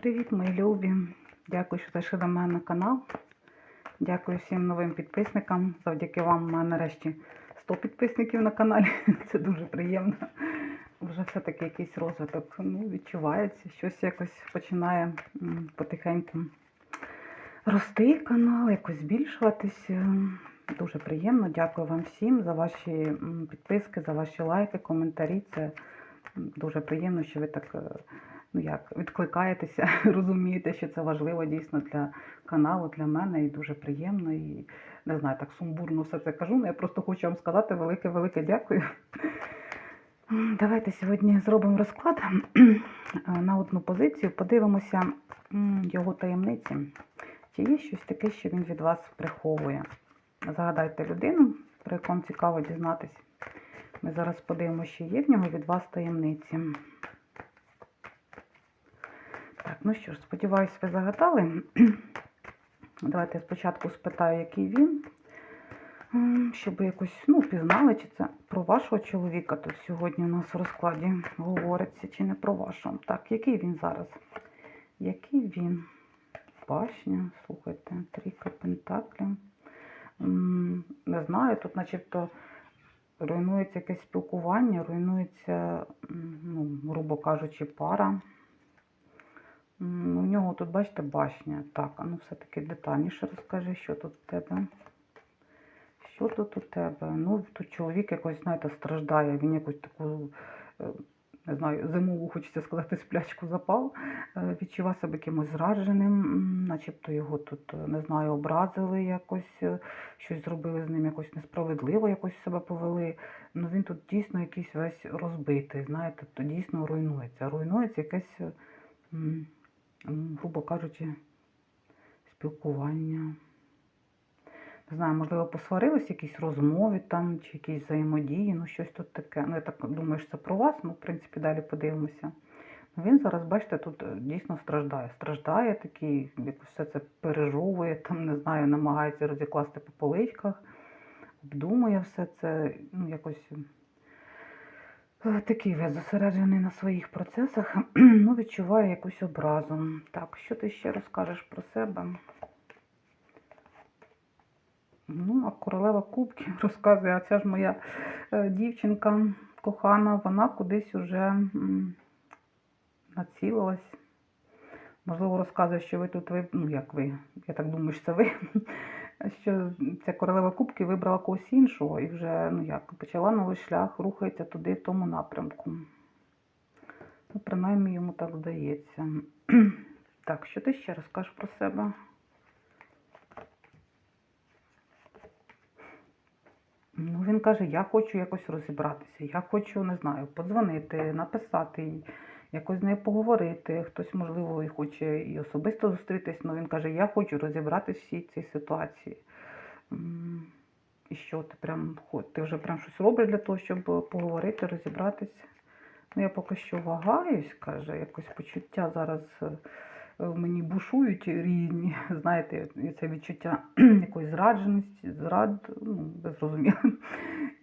Привіт, мої любі! Дякую, що зайшли до мене на канал. Дякую всім новим підписникам. Завдяки вам у мене нарешті 100 підписників на каналі. Це дуже приємно. Вже все-таки якийсь розвиток ну, відчувається. Щось якось починає потихеньку рости канал, якось збільшуватись. Дуже приємно. Дякую вам всім за ваші підписки, за ваші лайки, коментарі. Це дуже приємно, що ви так е, ну як відкликаєтеся, розумієте, що це важливо дійсно для каналу, для мене, і дуже приємно. І не знаю, так сумбурно все це кажу. але Я просто хочу вам сказати велике-велике дякую. Давайте сьогодні зробимо розклад на одну позицію, подивимося його таємниці. Чи є щось таке, що він від вас приховує? Загадайте людину, про яку вам цікаво дізнатись. Ми зараз подивимося, що є в нього від вас таємниці. Ну що ж, сподіваюся, ви загадали. Давайте я спочатку спитаю, який він, щоб якось ну, пізнали, чи це про вашого чоловіка тут сьогодні у нас в розкладі говориться, чи не про вашого. Так, який він зараз? Який він? Башня, слухайте, трійка пентаклів. Не знаю, тут начебто руйнується якесь спілкування, руйнується, ну, грубо кажучи, пара. У нього тут, бачите, башня. Так, а ну все-таки детальніше розкажи, що тут у тебе. Що тут у тебе? Ну, тут чоловік якось, знаєте, страждає, він якусь таку, е, не знаю, зимову, хочеться сказати, сплячку запав, е, відчував себе якимось зрадженим, начебто його тут, е, не знаю, образили якось, щось зробили з ним якось несправедливо, якось себе повели. Ну він тут дійсно якийсь весь розбитий, знаєте, то дійсно руйнується. Руйнується якесь, грубо кажучи, спілкування. Не знаю, можливо, посварились якісь розмови там, чи якісь взаємодії, ну щось тут таке. Ну, я так думаю, що це про вас, ну, в принципі, далі подивимося. Ну, Він зараз, бачите, тут е, дійсно страждає. Страждає такий, якось все це пережовує, там, не знаю, намагається розікласти по поличках, обдумує все це, ну, якось такий весь зосереджений на своїх процесах, ну, відчуває якусь образу. Так, що ти ще розкажеш про себе? Ну, а королева кубків розказує, а ця ж моя е, дівчинка кохана, вона кудись уже націлилась. Можливо, розказує, що ви тут, ви, ну як ви, я так думаю, що це ви, що ця королева кубків вибрала когось іншого і вже, ну як, почала новий шлях, рухається туди, в тому напрямку. Ну, принаймні йому так здається. Так, що ти ще розкажеш про себе? Ну, він каже, я хочу якось розібратися, я хочу, не знаю, подзвонити, написати, їй, якось з нею поговорити. Хтось, можливо, і хоче і особисто зустрітись, але він каже, я хочу розібратися в всій цій ситуації. І що ти прям ти вже прям щось робиш для того, щоб поговорити, розібратися? Ну, я поки що вагаюсь, каже, якось почуття зараз е, мені бушують різні, знаєте, це відчуття якоїсь зрадженості, зрад, ну, ви зрозуміли.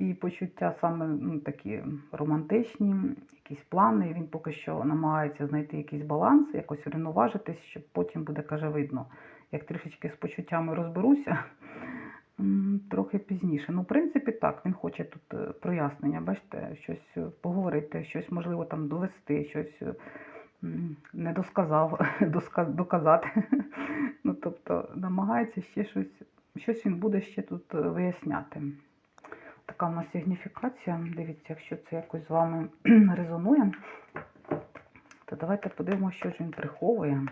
І почуття саме ну, такі романтичні, якісь плани. Він поки що намагається знайти якийсь баланс, якось врівноважитись, щоб потім буде, каже, видно. Як трішечки з почуттями розберуся, трохи пізніше. Ну, в принципі, так, він хоче тут е, прояснення, бачите, щось поговорити, щось можливо там довести, щось е, не досказав, доказати. Ну, тобто намагається ще щось, щось він буде ще тут е, виясняти. Така в нас сигніфікація. Дивіться, якщо це якось з вами резонує, то давайте подивимося, що ж він приховує.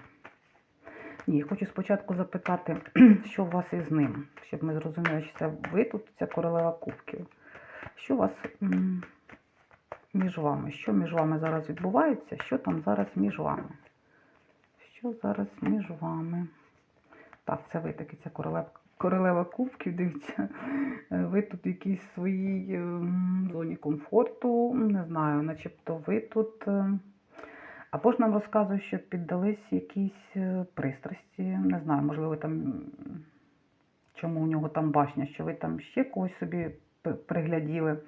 Ні, хочу спочатку запитати, що у вас із ним, щоб ми зрозуміли, чи це ви тут, ця королева кубків. Що у вас між вами? Що між вами зараз відбувається? Що там зараз між вами? Що зараз між вами? Так, це ви таки, ця королева, королева кубків, дивіться. Е, Ви тут в якійсь своїй ем, зоні комфорту, не знаю, начебто ви тут. е, Або ж нам розказують, що піддались якісь е, пристрасті, не знаю, можливо, там чому у нього там башня, що ви там ще когось собі пригляділи.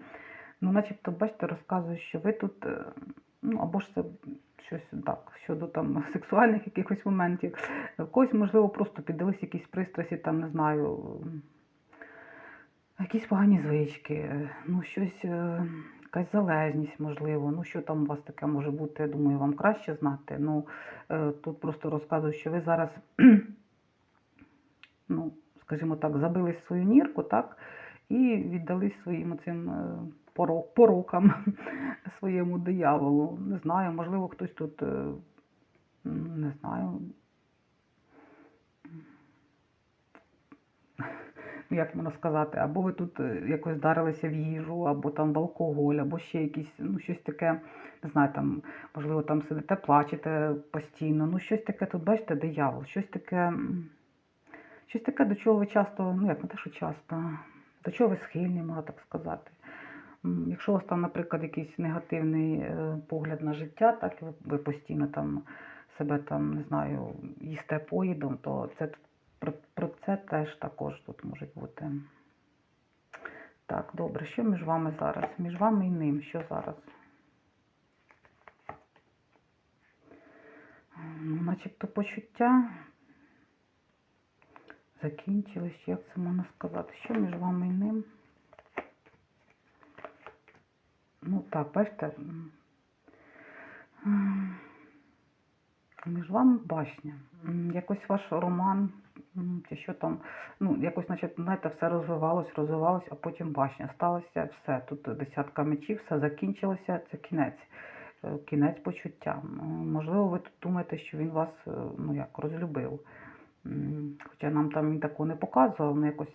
Ну, начебто, бачите, розказують, що ви тут, е, ну, або ж це щось так, щодо там сексуальних якихось моментів. В когось, можливо, просто піддались якісь пристрасті, там, не знаю, якісь погані звички, ну, щось, е, якась залежність, можливо. Ну, що там у вас таке може бути, я думаю, вам краще знати. Ну, е, тут просто розказую, що ви зараз, ну, скажімо так, забились свою нірку, так, і віддались своїм цим е, порокам, своєму дияволу. Не знаю, можливо, хтось тут, е, не знаю, ну, як можна сказати, або ви тут е, якось вдарилися в їжу, або там в алкоголь, або ще якісь, ну, щось таке, не знаю, там, можливо, там сидите, плачете постійно. Ну, щось таке тут, бачите, диявол, щось таке, щось таке, до чого ви часто, ну як не те, що часто, до чого ви схильні, можна так сказати. Якщо у вас там, наприклад, якийсь негативний е, погляд на життя, так ви, постійно там себе там, не знаю, їсте поїдом, то це про, про це теж також тут може бути. Так, добре, що між вами зараз? Між вами і ним, що зараз? Ну, начебто почуття закінчились, як це можна сказати? Що між вами і ним? Ну так, бачите, між вами башня. Якось ваш роман, чи що там, ну, якось, значить, знаєте, все розвивалось, розвивалось, а потім башня. Сталося все. Тут десятка мечів, все закінчилося, це кінець. Е, Кінець почуттям. М, Можливо, ви тут думаєте, що він вас е, ну, як, розлюбив. Хоча нам там він такого не показував, ну якось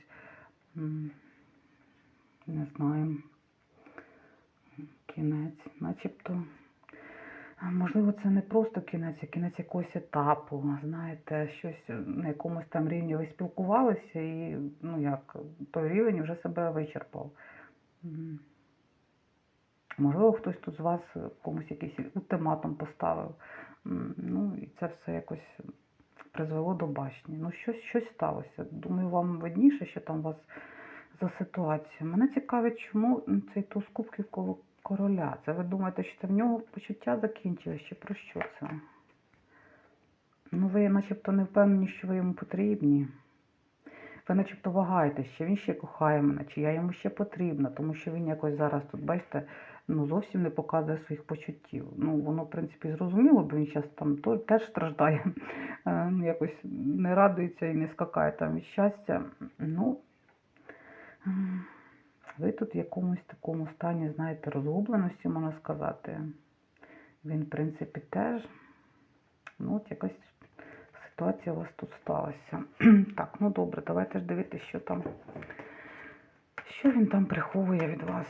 не знаю. Кінець, начебто. Можливо, це не просто кінець, а кінець якогось етапу. Знаєте, щось е, на якомусь там рівні ви спілкувалися, і ну як той рівень вже себе вичерпав. Можливо, хтось тут з вас комусь якийсь ультиматум поставив. Ну, і це все якось призвело до башні. Ну, щось, щось сталося. Думаю, вам видніше, що там у вас за ситуація. Мене цікавить, чому цей туз кубків коло короля. Це ви думаєте, що це в нього почуття закінчилось, чи про що це? Ну, ви начебто не впевнені, що ви йому потрібні. Ви начебто вагаєтесь, чи він ще кохає мене, чи я йому ще потрібна, тому що він якось зараз тут, бачите, ну зовсім не показує своїх почуттів. Ну, воно, в принципі, зрозуміло, бо він зараз там теж страждає, Е, ну, якось не радується і не скакає там від щастя. Ну, ви тут в якомусь такому стані, знаєте, розгубленості, можна сказати. Він, в принципі, теж. Ну, от якась ситуація у вас тут сталася. так, ну добре, давайте ж дивитися, що там. Що він там приховує від вас?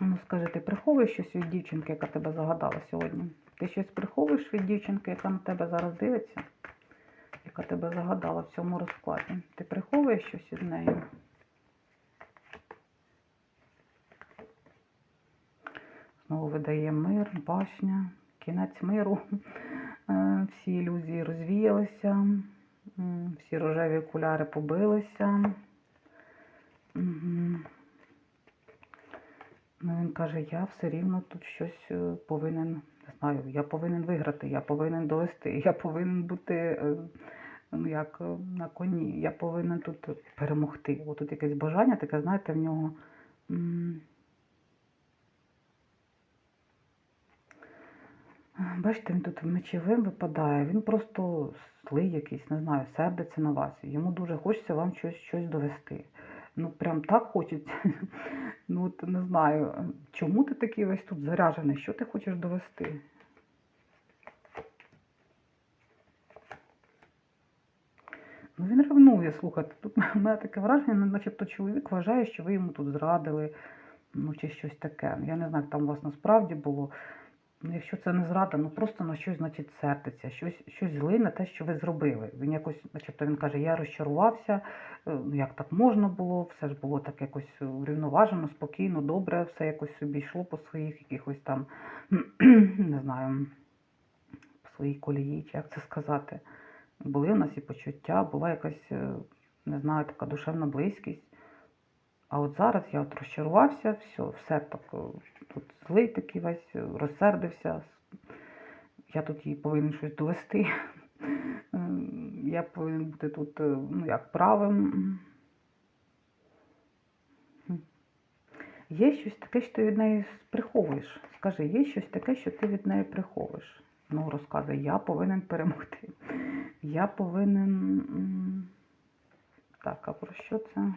Ну, скажи, ти приховуєш щось від дівчинки, яка тебе загадала сьогодні? Ти щось приховуєш від дівчинки, яка на тебе зараз дивиться, яка тебе загадала в цьому розкладі? Ти приховуєш щось від неї? Знову видає мир, башня, кінець миру. Е, Всі ілюзії розвіялися, всі рожеві окуляри побилися. Ну, він каже, я все рівно тут щось е, повинен, не знаю, я повинен виграти, я повинен довести, я повинен бути е, ну, як на коні, я повинен тут перемогти. От тут якесь бажання, таке, знаєте, в нього. Бачите, він тут мечовим випадає, він просто злий якийсь, не знаю, сердиться на вас. Йому дуже хочеться вам щось, щось довести. Ну, прям так хочеться. Ну, от не знаю, чому ти такий весь тут заряджений? Що ти хочеш довести? Ну, він ревнує, слухайте. Тут в мене таке враження, ну, начебто чоловік вважає, що ви йому тут зрадили, ну, чи щось таке. Я не знаю, як там у вас насправді було. Ну, якщо це не зрада, ну просто на щось, значить, сердиться, щось, щось зле на те, що ви зробили. Він якось, начебто він каже, я розчарувався, е, ну як так можна було, все ж було так якось врівноважено, спокійно, добре, все якось собі йшло по своїх якихось там, не знаю, по своїй колії, чи як це сказати. Були у нас і почуття, була якась, е, не знаю, така душевна близькість. А от зараз я от розчарувався, все, все так е, тут злий такий весь, е, розсердився. Я тут їй повинен щось довести. Ем, Я повинен бути тут, е, ну як правим. Є щось таке, що ти від неї приховуєш. Скажи, є щось таке, що ти від неї приховуєш. Ну, розказуй, я повинен перемогти. Я повинен. Так, а про що це?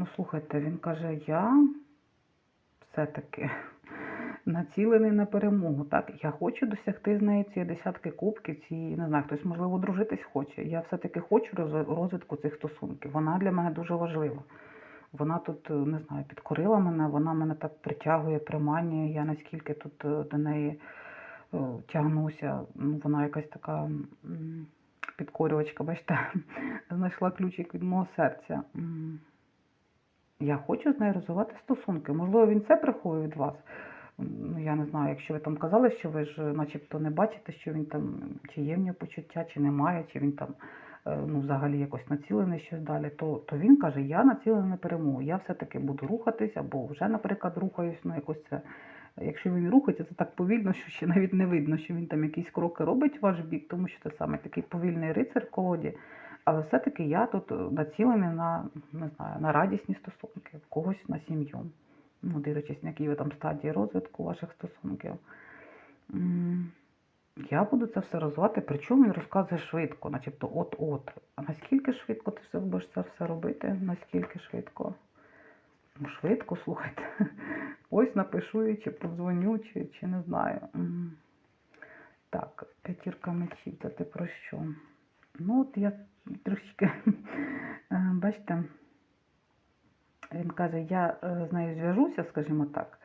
Ну, слухайте, він каже, я все-таки націлений на перемогу. Так, я хочу досягти з нею цієї десятки кубків, ці, не знаю, хтось, можливо, дружитись хоче. Я все-таки хочу розвитку цих стосунків. Вона для мене дуже важлива. Вона тут, е, не знаю, підкорила мене, вона мене так притягує, приманює. Я наскільки тут е, до неї е, тягнуся. Ну, вона якась така підкорювачка, бачите, знайшла ключик від мого серця. Я хочу з нею розвивати стосунки. Можливо, він це приховує від вас. Ну, я не знаю, якщо ви там казали, що ви ж начебто не бачите, що він там, чи є в нього почуття, чи немає, чи він там е, ну, взагалі якось націлений щось далі, то, то він каже, я націлений на перемогу, я все-таки буду рухатись, або вже, наприклад, рухаюсь, ну якось це. Якщо він рухається, це так повільно, що ще навіть не видно, що він там якісь кроки робить в ваш бік, тому що це саме такий повільний рицар в колоді. Але все-таки я тут е, націлений на, не знаю, на радісні стосунки, в когось на сім'ю. Ну, дивлячись, на якій ви там стадії розвитку ваших стосунків. Я буду це все розвивати, причому він розказує швидко, начебто от-от. А наскільки швидко ти все будеш це все робити? Наскільки швидко? Ну, швидко, слухайте. Ось напишу чи подзвоню, чи, чи не знаю. Так, п'ятірка мечів, це ти про що? Ну, от я трошки, е, бачите, він каже, я е, з нею зв'яжуся, скажімо так.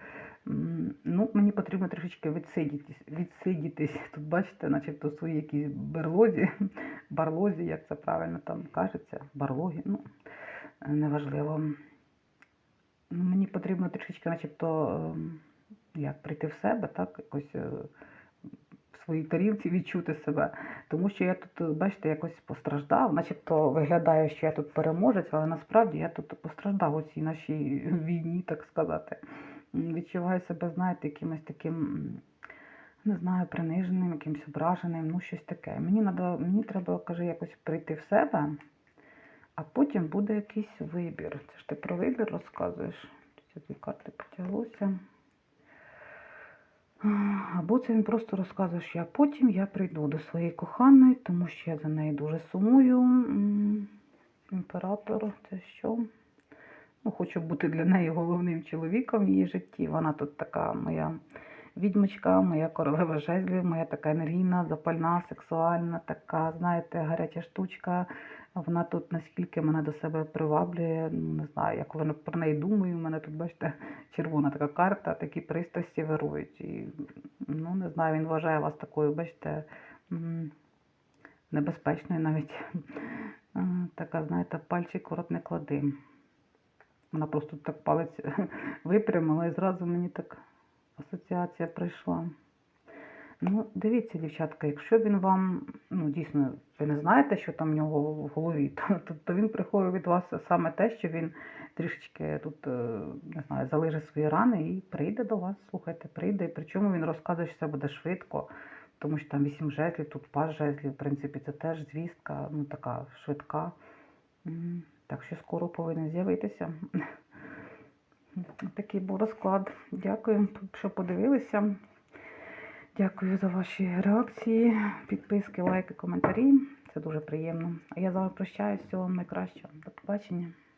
Ну, мені потрібно трішечки відсидітись, відсидітись. Тут, бачите, начебто в своїй якійсь берлозі, барлозі, як це правильно там кажеться, барлогі, ну, неважливо. Ну, мені потрібно трішечки, начебто, ем, як прийти в себе, так, якось е, своїй тарілці відчути себе. Тому що я тут, бачите, якось постраждав, начебто виглядає, що я тут переможець, але насправді я тут постраждав у цій нашій війні, так сказати. Відчуваю себе, знаєте, якимось таким, не знаю, приниженим, якимось ображеним, ну щось таке. Мені, надо, мені треба, каже, якось прийти в себе, а потім буде якийсь вибір. Це ж ти про вибір розказуєш. Ці дві карти потяглося. Або це він просто розказує, що я потім я прийду до своєї коханої, тому що я за неї дуже сумую. Імператор, це що? Ну, хочу бути для неї головним чоловіком в її житті. Вона тут така моя відьмочка, моя королева жезлів, моя така енергійна, запальна, сексуальна, така, знаєте, гаряча штучка. Вона тут наскільки мене до себе приваблює, ну, не знаю, як вона про неї думаю. У мене тут, бачите, червона така карта, такі пристрасті вирують. І, ну, не знаю, він вважає вас такою, бачите, небезпечною навіть. Така, знаєте, пальчик в рот не клади. Вона просто так палець випрямила і зразу мені так асоціація прийшла. Ну, дивіться, дівчатка, якщо він вам, ну, дійсно, ви не знаєте, що там в нього в голові, то, то, то він приховує від вас саме те, що він трішечки тут, е, не знаю, залиже свої рани і прийде до вас, слухайте, прийде. І причому він розказує, що це буде швидко, тому що там вісім жезлів, тут пас жезлів, в принципі, це теж звістка, ну, така швидка. Так що скоро повинен з'явитися. Такий був розклад. Дякую, що подивилися. Дякую за ваші реакції, підписки, лайки, коментарі. Це дуже приємно. А я з вами прощаюсь. Всього вам найкращого. До побачення.